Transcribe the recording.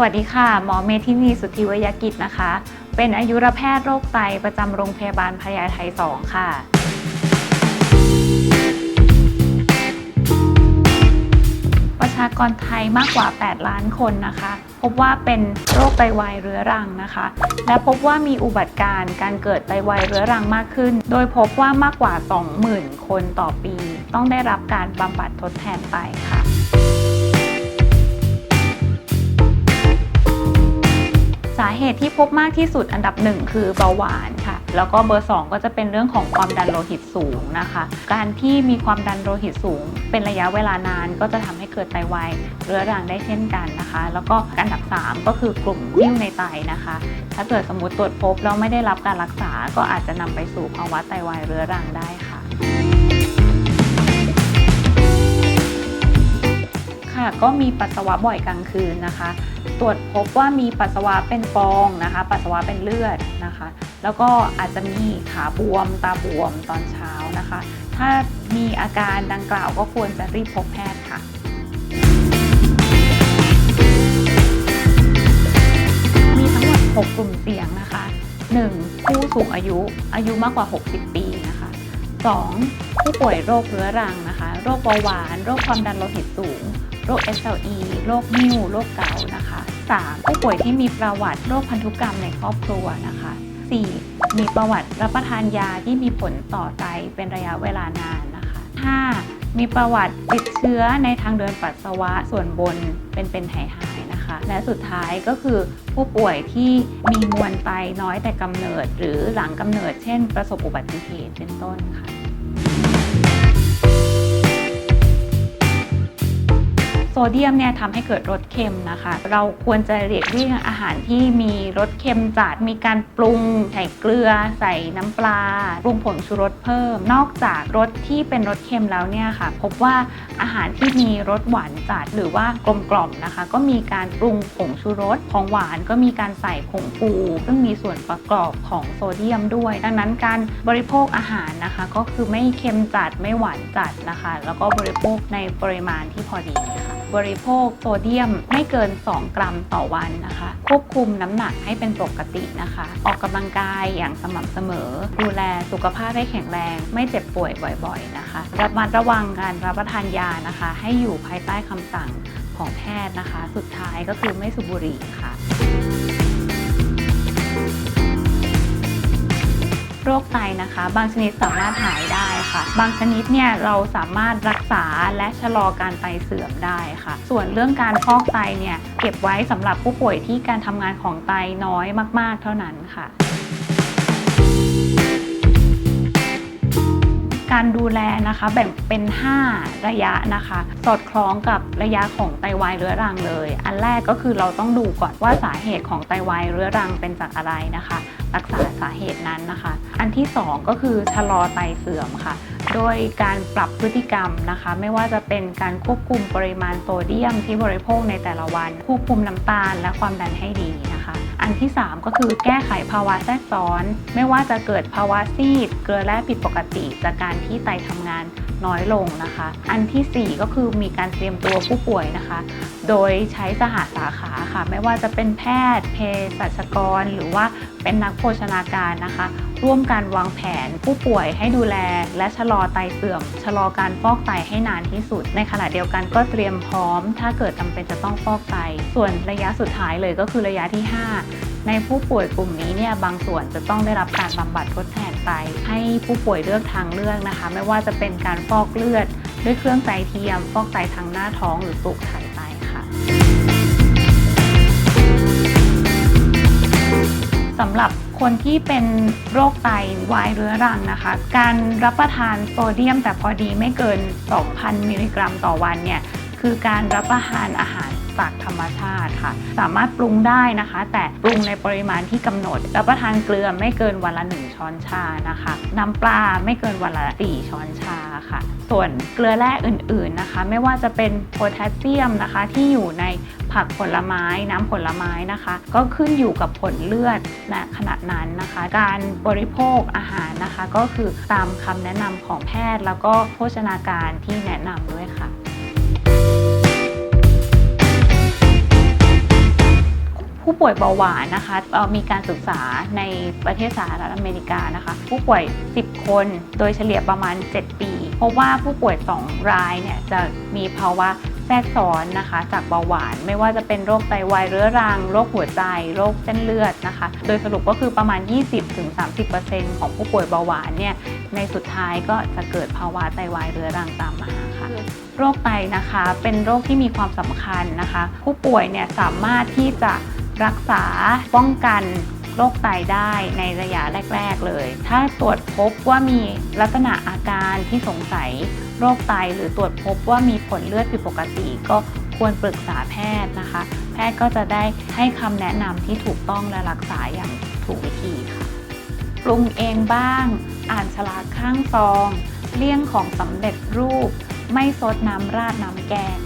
วัสดีค่ะ หมอเมธินีสุทธิวยกิจนะคะ เป็นอายุรแพทย์โรคไตประจำโรงพยาบาลพญาไท2ค่ะ ประชากรไทยมากกว่า 8 ล้านคนนะคะ พบว่าเป็นโรคไตวายเรื้อรังนะคะ และพบว่ามีอุบัติการการเกิดไตวายเรื้อรังมากขึ้น โดยพบว่ามากกว่า 20,000 คนต่อปี ต้องได้รับการบำบัดทดแทนไปค่ะ ตุที่พบมากที่สุดอันดับหนึ่งคือเบาหวานค่ะ แล้วก็เบอร์ 2 ก็จะเป็นเรื่องของความดันโลหิตสูงนะคะ การที่มีความดันโลหิตสูง เป็นระยะเวลานานก็จะทำให้เกิดไตวายเรื้อรังได้เช่นกันนะคะ แล้วก็อันดับ 3 ก็คือกลุ่มนิ่วในไตนะคะ ถ้าเกิดสมมติตรวจพบแล้วไม่ได้รับการรักษา ก็อาจจะนำไปสู่ภาวะไตวายเรื้อรังได้ค่ะ ค่ะ ก็มีปัสสาวะบ่อยกลางคืนนะคะ ตรวจพบว่ามีปัสสาวะเป็นฟองนะคะ ปัสสาวะเป็นเลือดนะคะ แล้วก็อาจจะมีขาบวมตาบวมตอนเช้านะคะ ถ้ามีอาการดังกล่าวก็ควรจะรีบพบแพทย์ค่ะมีทั้งหมด6กลุ่มเสี่ยงนะคะ 1. ผู้สูงอายุอายุมากกว่า 60 ปีนะคะ 2. ผู้ป่วยโรคเรื้อรังนะคะ โรคเบาหวาน โรคความดันโลหิตสูง โรค SLE โรคนิ่วโรคเกาต์นะคะ 3. ผู้ป่วยที่มีประวัติโรคพันธุกรรมในครอบครัวนะคะ 4. มีประวัติรับประทานยาที่มีผลต่อไตเป็นระยะเวลานานนะคะ 5. มีประวัติติดเชื้อในทางเดินปัสสาวะส่วนบนเป็นเป็นหายหายนะคะ และสุดท้ายก็คือผู้ป่วยที่มีมวลไตน้อยแต่กำเนิด หรือหลังกำเนิด เช่น ประสบอุบัติเหตุเป็นต้นค่ะ เดียมเนี่ยทำให้เกิดรสเค็มนะคะ เราควรจะเรียกเลี่ยงอาหารที่มีรสเค็มจัด มีการปรุงใส่เกลือ ใส่น้ำปลา ปรุงผงชูรสเพิ่ม นอกจากรสที่เป็นรสเค็มแล้วเนี่ยค่ะ พบว่าอาหารที่มีรสหวานจัดหรือว่ากลมกล่อมนะคะ ก็มีการปรุงผงชูรสของหวานก็มีการใส่ผงฟูซึ่งมีส่วนประกอบของโซเดียมด้วย ดังนั้นการบริโภคอาหารนะคะ ก็คือไม่เค็มจัดไม่หวานจัดนะคะ แล้วก็บริโภคในปริมาณที่พอดีค่ะบริโภคโซเดียมไม่เกิน 2 กรัมต่อวันนะคะ ควบคุมน้ำหนักให้เป็นปกตินะคะ ออกกำลังกายอย่างสม่ำเสมอ ดูแลสุขภาพให้แข็งแรง ไม่เจ็บป่วยบ่อยๆนะคะระมัดระวังการรับประทานยานะคะ ให้อยู่ภายใต้คำสั่งของแพทย์นะคะ สุดท้ายก็คือไม่สูบบุหรี่ค่ะ โรคไตนะคะ บางชนิดสามารถหายได้ค่ะ บางชนิดเนี่ยเราสามารถรักษาและชะลอการไตเสื่อมได้ค่ะ ส่วนเรื่องการฟอกไตเนี่ยเก็บไว้สำหรับผู้ป่วยที่การทำงานของไตน้อยมาก ๆ เท่านั้นค่ะ การดูแลนะคะแบ่งเป็น 5 ระยะนะคะ สอดคล้องกับระยะของไตวายเรื้อรังเลย อันแรกก็คือเราต้องดูก่อนว่าสาเหตุของไตวายเรื้อรังเป็นจากอะไรนะคะ รักษาสาเหตุนั้นนะคะ อันที่ 2 ก็คือชะลอไตเสื่อมค่ะ โดยการปรับพฤติกรรมนะคะ ไม่ว่าจะเป็นการควบคุมปริมาณโซเดียมที่บริโภคในแต่ละวัน ควบคุมน้ำตาลและความดันให้ดีนะคะ อันที่ 3 ก็คือแก้ไขภาวะแทรกซ้อน ไม่ว่าจะเกิดภาวะซีด เกลือแร่ผิดปกติ จากการที่ไตทำงานน้อยลงนะคะ อันทีสี่ 4 ก็คือมีการเตรียมตัวผู้ป่วยนะคะ โดยใช้สหสาขาค่ะ ไม่ว่าจะเป็นแพทย์ เภสัชกร หรือว่า เป็นนักโภชนาการนะคะ ร่วมกันวางแผนผู้ป่วยให้ดูแล และชะลอไตเสื่อม ชะลอการฟอกไตให้นานที่สุด ในขณะเดียวกันก็เตรียมพร้อม ถ้าเกิดจำเป็นจะต้องฟอกไต ส่วนระยะสุดท้ายเลยก็คือระยะที่ 5ในผู้ป่วยกลุ่มนี้เนี่ยบางส่วนจะต้องได้รับการบำบัดทดแทนไตให้ผู้ป่วยเลือกทางเลือกนะคะ ไม่ว่าจะเป็นการฟอกเลือด ด้วยเครื่องไตเทียม ฟอกไตทางหน้าท้องหรือปลูกถ่าย สำหรับคนที่เป็นโรคไตวายเรื้อรังนะคะ การรับประทานโซเดียมแต่พอดีไม่เกิน 2,000 มิลลิกรัมต่อวันเนี่ยคือการรับประทานอาหาร จากธรรมชาติค่ะ สามารถปรุงได้นะคะ แต่ปรุงในปริมาณที่กำหนดรับประทานเกลือไม่เกินวันละ 1 ช้อนชานะคะ น้ำปลาไม่เกินวันละ 4 ช้อนชาค่ะ ส่วนเกลือแร่อื่นๆนะคะ ไม่ว่าจะเป็นโพแทสเซียมนะคะ ที่อยู่ในผักผลไม้น้ำผลไม้นะคะ ก็ขึ้นอยู่กับผลเลือดณขณะนั้นนะคะ การบริโภคอาหารนะคะ ก็คือตามคำแนะนำของแพทย์ แล้วก็โภชนาการที่แนะนำด้วยค่ะ ผู้ป่วยเบาหวานนะคะเอ่อมีการศึกษาในประเทศสหรัฐอเมริกานะคะ ผู้ป่วย 10 คนโดยเฉลี่ยประมาณ 7 ปีพบว่าผู้ป่วย 2 รายเนี่ยจะมีภาวะแทรกซ้อนนะคะจากเบาหวาน ไม่ว่าจะเป็นโรคไตวายเรื้อรังโรคหัวใจ โรคเส้นเลือดนะคะ โดยสรุปก็คือประมาณ 20-30%ของผู้ป่วยเบาหวานเนี่ยในสุดท้ายก็จะเกิดภาวะไตวายเรื้อรังตามมาค่ะโรคไตนะคะเป็นโรคที่มีความสำคัญนะคะ ผู้ป่วยเนี่ยสามารถที่จะ รักษาป้องกันโรคไตได้ในระยะแรก ๆเลย ถ้าตรวจพบว่ามีลักษณะอาการที่สงสัยโรคไตหรือตรวจพบว่ามีผลเลือดผิดปกติก็ควรปรึกษาแพทย์นะคะ แพทย์ก็จะได้ให้คำแนะนำที่ถูกต้องและรักษาอย่างถูกวิธีค่ะปรุงเองบ้าง อ่านฉลากข้างซอง เลี่ยงของสำเร็จรูป ไม่ซดน้ำราดน้ำแกง